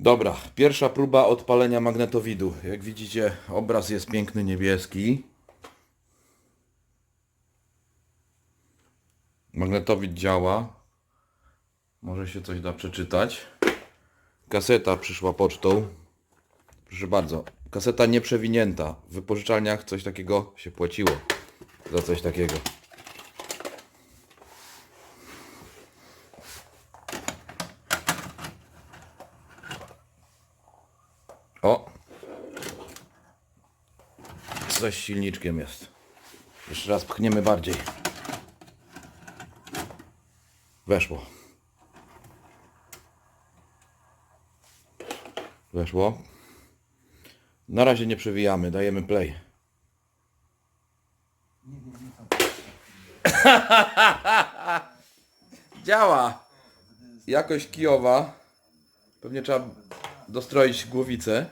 Dobra, pierwsza próba odpalenia magnetowidu. Jak widzicie, obraz jest piękny niebieski. Magnetowid działa. Może się coś da przeczytać. Kaseta przyszła pocztą. Proszę bardzo, kaseta nieprzewinięta. W wypożyczalniach coś takiego się płaciło. Za coś takiego. O! Coś z silniczkiem jest. Jeszcze raz pchniemy bardziej. Weszło. Weszło. Na razie nie przewijamy, dajemy play. Działa! Jakość kijowa. Pewnie trzeba dostroić głowicę.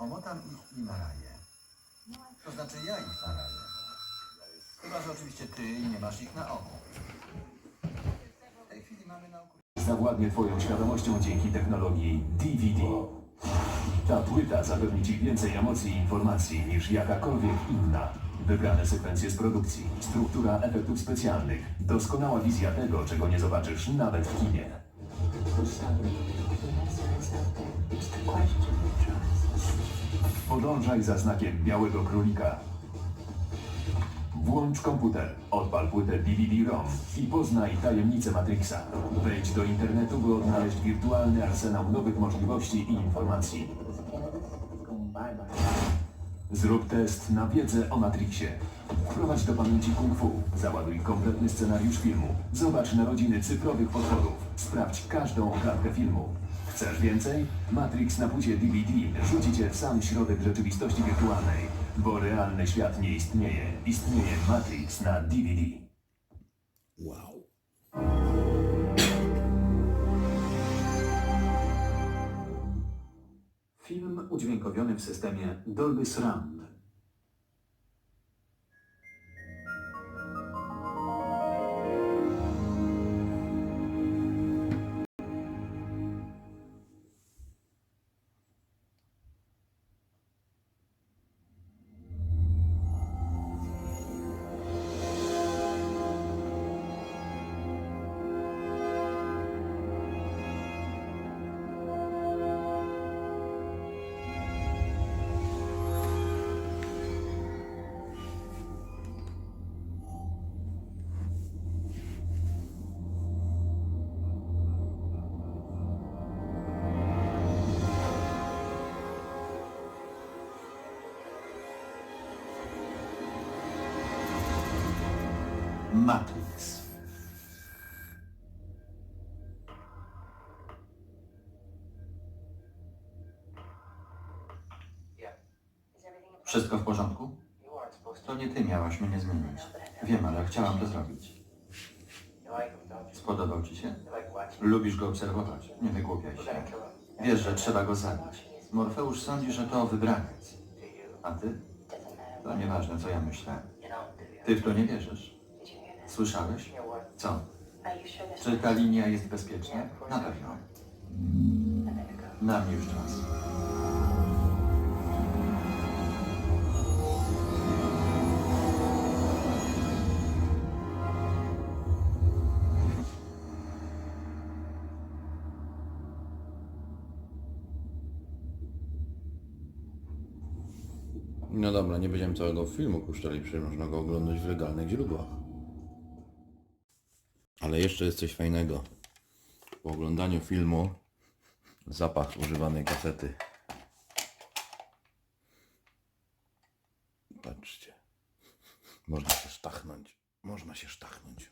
Omotam ich w Himalaje. To znaczy ja ich naraję. Chyba, że oczywiście ty nie masz ich na oku. W tej chwili mamy na oku... zawładnie Twoją świadomością dzięki technologii DVD. Ta płyta zapewni Ci więcej emocji i informacji niż jakakolwiek inna. Wybrane sekwencje z produkcji, struktura efektów specjalnych, doskonała wizja tego, czego nie zobaczysz nawet w kinie. Podążaj za znakiem białego królika. Włącz komputer, odpal płytę DVD-ROM i poznaj tajemnice Matrixa. Wejdź do internetu, by odnaleźć wirtualny arsenał nowych możliwości i informacji. Zrób test na wiedzę o Matrixie. Wprowadź do pamięci kung fu. Załaduj kompletny scenariusz filmu. Zobacz narodziny cyfrowych potworów. Sprawdź każdą okładkę filmu. Chcesz więcej? Matrix na płycie DVD rzuci cię w sam środek rzeczywistości wirtualnej. Bo realny świat nie istnieje. Istnieje Matrix na DVD. Wow. Film udźwiękowiony w systemie Dolby Surround. Matrix. Wszystko w porządku? To nie ty miałaś mnie zmienić. Wiem, ale chciałam to zrobić. Spodobał ci się? Lubisz go obserwować. Nie wygłupiaj się. Wiesz, że trzeba go zabić. Morfeusz sądzi, że to wybraniec. A ty? To nieważne, co ja myślę. Ty w to nie wierzysz. Słyszałeś? Co? Czy ta linia jest bezpieczna? Na pewno. Na mnie już czas. No dobra, nie będziemy całego filmu puszczali, przecież można go oglądać w legalnych źródłach. Ale jeszcze jest coś fajnego. Po oglądaniu filmu zapach używanej kasety. Patrzcie. Można się sztachnąć. Można się sztachnąć.